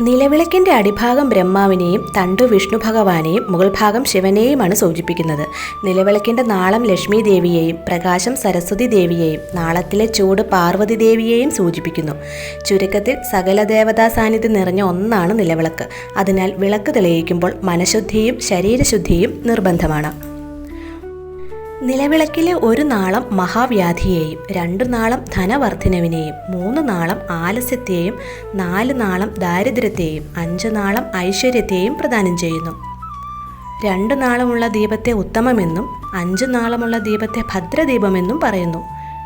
നിലവിളക്കിന്റെ അടിഭാഗം ബ്രഹ്മാവിനെയും തണ്ടു വിഷ്ണു ഭഗവാനെയും മുകൾ ഭാഗം ശിവനെയുമാണ് സൂചിപ്പിക്കുന്നത്. നിലവിളക്കിന്റെ നാളം ലക്ഷ്മി ദേവിയെയും പ്രകാശം സരസ്വതി ദേവിയെയും നാളത്തിലെ ചൂട് പാർവതി ദേവിയെയും സൂചിപ്പിക്കുന്നു. ചുരുക്കത്തിൽ സകല ദേവതാ സാന്നിധ്യം നിറഞ്ഞ ഒന്നാണ് നിലവിളക്ക്. അതിനാൽ വിളക്ക് തെളിയിക്കുമ്പോൾ മനഃശുദ്ധിയും ശരീരശുദ്ധിയും നിർബന്ധമാണ്. നിലവിളക്കിലെ ഒരു നാളം മഹാവ്യാധിയെയും രണ്ടു നാളം ധനവർദ്ധനവിനെയും മൂന്ന് നാളം ആലസ്യത്തെയും നാല് നാളം ദാരിദ്ര്യത്തെയും അഞ്ച് നാളം ഐശ്വര്യത്തെയും പ്രദാനം ചെയ്യുന്നു. രണ്ട് നാളമുള്ള ദീപത്തെ ഉത്തമമെന്നും അഞ്ച് നാളമുള്ള ദീപത്തെ ഭദ്രദീപമെന്നും പറയുന്നു.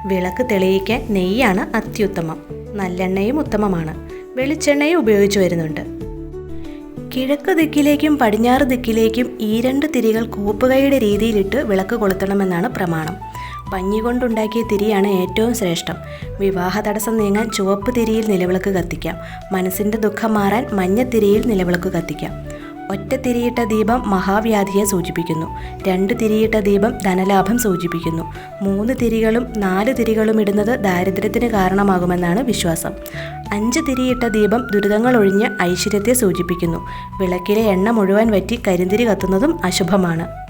വിളക്ക് തെളിയിക്കാൻ നെയ്യാണ് അത്യുത്തമം. നല്ലെണ്ണയും ഉത്തമമാണ്. വെളിച്ചെണ്ണയും ഉപയോഗിച്ചു വരുന്നുണ്ട്. കിഴക്ക് ദിക്കിലേക്കും പടിഞ്ഞാറ് ദിക്കിലേക്കും ഈ രണ്ട് തിരികൾ കൂപ്പുകൈയുടെ രീതിയിലിട്ട് വിളക്ക് കൊളുത്തണമെന്നാണ് പ്രമാണം. പഞ്ഞി കൊണ്ടുണ്ടാക്കിയ തിരിയാണ് ഏറ്റവും ശ്രേഷ്ഠം. വിവാഹ തടസ്സം നീങ്ങാൻ ചുവപ്പ് തിരിയിൽ നിലവിളക്ക് കത്തിക്കാം. മനസ്സിന്റെ ദുഃഖം മാറാൻ മഞ്ഞത്തിരിയിൽ നിലവിളക്ക് കത്തിക്കാം. ഒറ്റ തിരിയിട്ട ദീപം മഹാവ്യാധിയെ സൂചിപ്പിക്കുന്നു. രണ്ട് തിരിയിട്ട ദീപം ധനലാഭം സൂചിപ്പിക്കുന്നു. മൂന്ന് തിരികളും നാല് തിരികളും ഇടുന്നത് ദാരിദ്ര്യത്തിന് കാരണമാകുമെന്നാണ് വിശ്വാസം. അഞ്ച് തിരിയിട്ട ദീപം ദുരിതങ്ങൾ ഒഴിഞ്ഞ് ഐശ്വര്യത്തെ സൂചിപ്പിക്കുന്നു. വിളക്കിലെ എണ്ണ മുഴുവൻ വറ്റി കരിന്തിരി കത്തുന്നതും അശുഭമാണ്.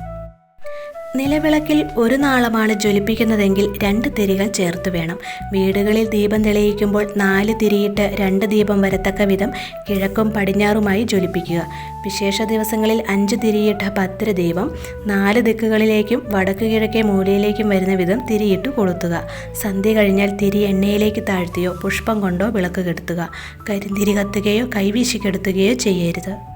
നിലവിളക്കിൽ ഒരു നാളമാണ് ജ്വലിപ്പിക്കുന്നതെങ്കിൽ രണ്ട് തിരികൾ ചേർത്ത് വേണം. വീടുകളിൽ ദീപം തെളിയിക്കുമ്പോൾ നാല് തിരിയിട്ട് രണ്ട് ദീപം വരത്തക്ക വിധം കിഴക്കും പടിഞ്ഞാറുമായി ജ്വലിപ്പിക്കുക. വിശേഷ ദിവസങ്ങളിൽ അഞ്ച് തിരിയിട്ട പത്തര ദീപം നാല് ദിക്കുകളിലേക്കും വടക്ക് കിഴക്കേ മൂലയിലേക്കും വരുന്ന വിധം തിരിയിട്ട് കൊളുത്തുക. സന്ധ്യ കഴിഞ്ഞാൽ തിരി എണ്ണയിലേക്ക് താഴ്ത്തിയോ പുഷ്പം കൊണ്ടോ വിളക്ക് കെടുത്തുക. കരിന്തിരി കത്തുകയോ കൈവീശി കെടുത്തുകയോ ചെയ്യരുത്.